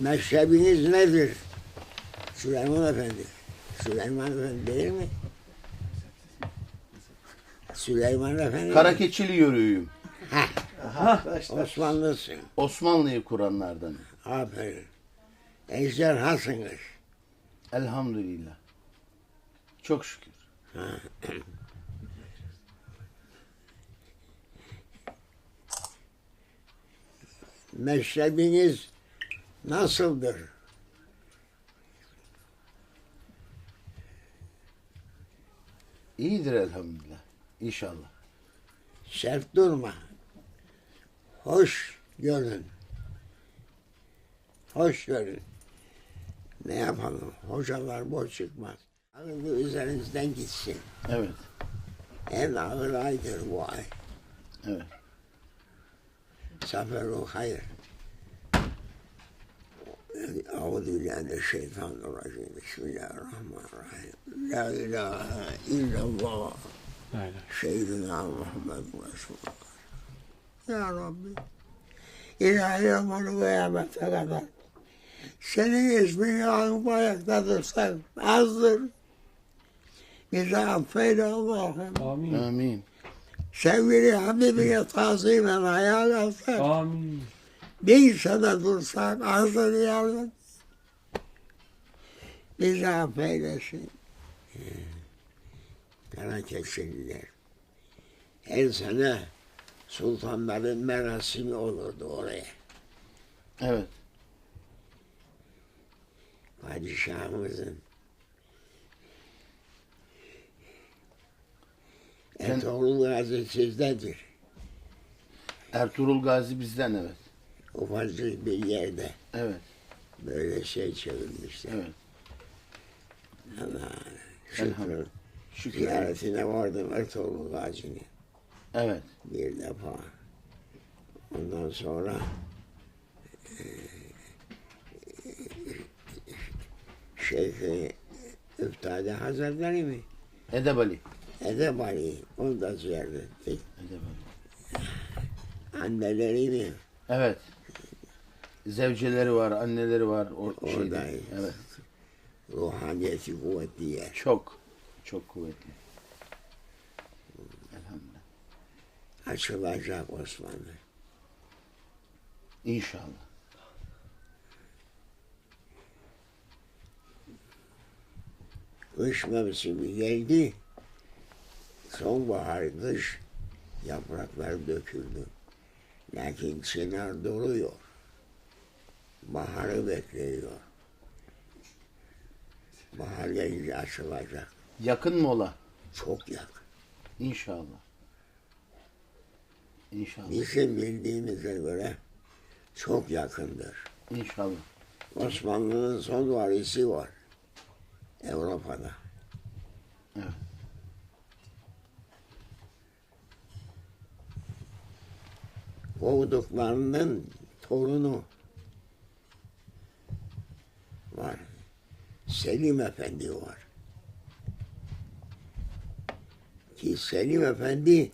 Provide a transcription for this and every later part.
Meşrebiniz nedir? Süleyman Efendi. Süleyman Efendi değil mi? Süleyman Efendi. Karakeçili yörüğüyüm. Osmanlısın. Osmanlı'yı kuranlardan. Aferin. Ejderhasınız. Elhamdülillah. Çok şükür. Meşrebiniz nasıldır? İyidir elhamdülillah. İnşallah. Sert durma. Hoş görün. Hoş görün. Ne yapalım? Hocalar boş çıkmaz. Ağırlığı üzerinizden gitsin. Evet. En ağır aydır bu ay. Evet. Seferu hayır. Euzubillahimineşşeytanirracim. Bismillahirrahmanirrahim. La ilahe illallah. Seyyidina Muhammed Resulullah. Ya Rabbi. İlahi ömrü kıyamete kadar. Senin ismini anıp ayakta dursak azdır. Bizi affeyle Allah'ım. Amin. Amin. Sevgili Habibine tazimen ayağa kalksak. Amin. Bir sene dursak azdır yavrum. Bizi affeylesin. Kara keçeliler. Her sene sultanların merasimi olurdu oraya. Evet. Padişahımızın. Ertuğrul Gazi sizdedir. Ertuğrul Gazi bizden evet. Ufacık bir yerde Evet. böyle şey çevirmişler. Evet. Allah şükür. Elhamdülillah. Şükür. Ziyaretine vardım Ertuğrul Gazi'nin Evet. bir defa. Ondan sonra eee, Şeyh Üftade Hazretleri mi? Edebali. Edebali. Onu da ziyaret ettik. Edebali. Anneleri mi? Evet. Zevceleri var, anneleri var. O şeyde. Oradayız. Evet. Ruhaniyeti kuvvetliye. Çok. Çok kuvvetli. Elhamdülillah. Açılacak Osmanlı. İnşallah. Kış mevsimi geldi. Sonbahar, kış yapraklar döküldü. Lakin çınar duruyor. Baharı bekliyor. Bahar gelince açılacak. Yakın mı ola? Çok yakın. İnşallah. İnşallah. Bizim bildiğimize göre çok yakındır. İnşallah. Osmanlı'nın son varisi var. Avrupa'da. Evet. Kovduklarının torunu var. Selim Efendi var. Ki Selim Efendi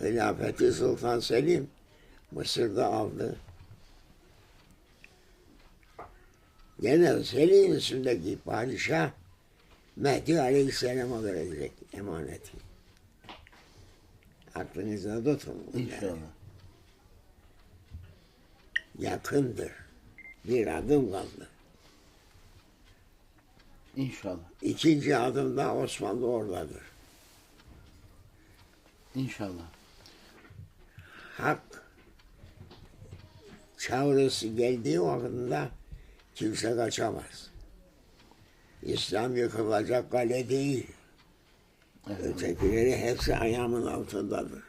Hilafeti Sultan Selim Mısır'da aldı. Gene Selim ismindeki padişah Mehdi Aleyhisselam'a verecek emaneti. Aklınızda tutun. İnşallah. Yakındır. Bir adım kaldı. İnşallah. İkinci adımda Osmanlı oradadır. İnşallah. Hak çağrısı geldiği vakitinde kimse kaçamaz. İslam yıkılacak kale değil. Evet. Ötekileri hepsi ayağımın altındadır.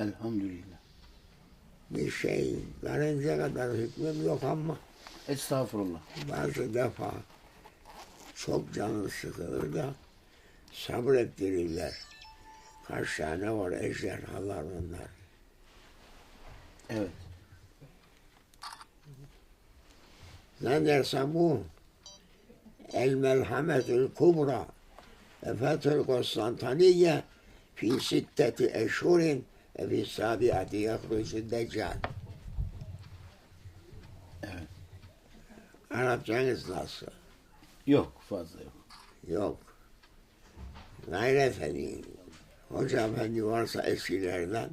Elhamdülillah. Bir şey varınca kadar hükmüm yok ama Estağfurullah. bazı defa çok canı sıkılır da sabrettirirler. Kaç tane var ejderhalar onlar. Evet. Ne dersen bu el melhametül kubra Fethül Konstantiniye fi sitteti eşhurin fi sabiati yahrucu deccal. Evet. Arapçanız nasıl? Yok fazla yok. Yok. Gayri efendi. Hoca efendi varsa eskilerden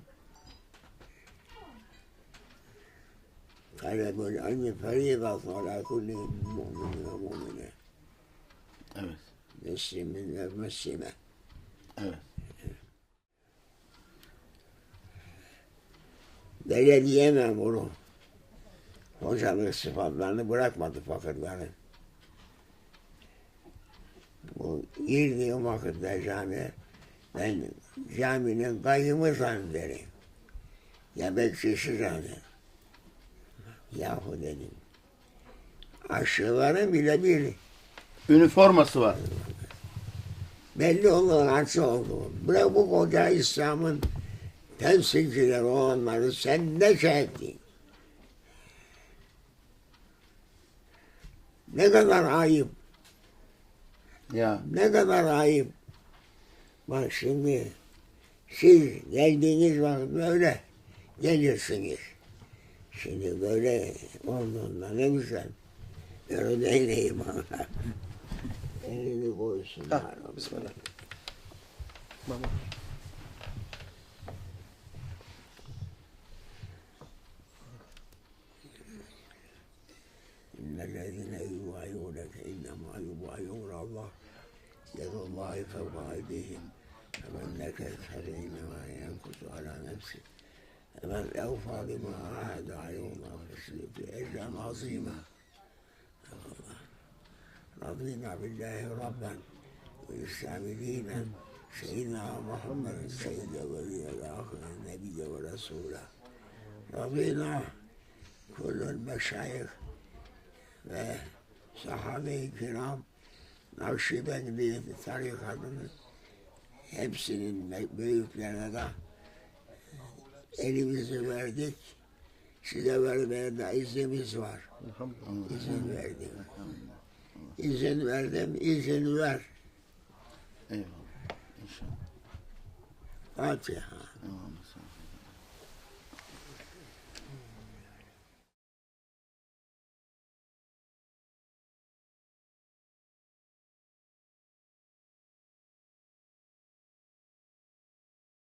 talebul ilmi feridatun ala kulli mu'minin ve mu'mine. Evet. Müslümin ve Müslüme. Evet. Belediye memuru hocanın sıfatlarını bırakmadı fakirlerin. Bu girdiğim vakitte camiye ben caminin kayyımı zannederim. Ya bekçisi zannederim. Yahu dedim. Aşçıların bile bir Üniforması var. belli olan açı oldu. Bırak bu koca İslam'ın temsilcileri olanları sen ne çektin? Ne kadar ayıp, Ya ne kadar ayıp. Bak şimdi siz geldiğiniz vakit böyle gelirsiniz. Şimdi böyle olduğunda ne güzel. Öyle değilim bana. Elini koysunlar. bismillah. إن الذين يبايعونك إنما يبايعون الله يد الله فوق أيديهم فمن نكث فإنما ينكث على نفسه فمن أوفى بما عاهد عليه الله فسيؤتي أجرا عظيما رضينا بالله ربا والإسلام سيدنا محمد سيد ولي الآخر النبي ورسوله. رضينا كل المشايخ ve sahabe-i kiram Nakşibendi tarikatının hepsinin büyüklerine de elimizi verdik. Size vermeye de iznimiz var. İzin verdim. İzin verdim, izin ver. Eyvallah. İnşallah. Fatiha. Sen.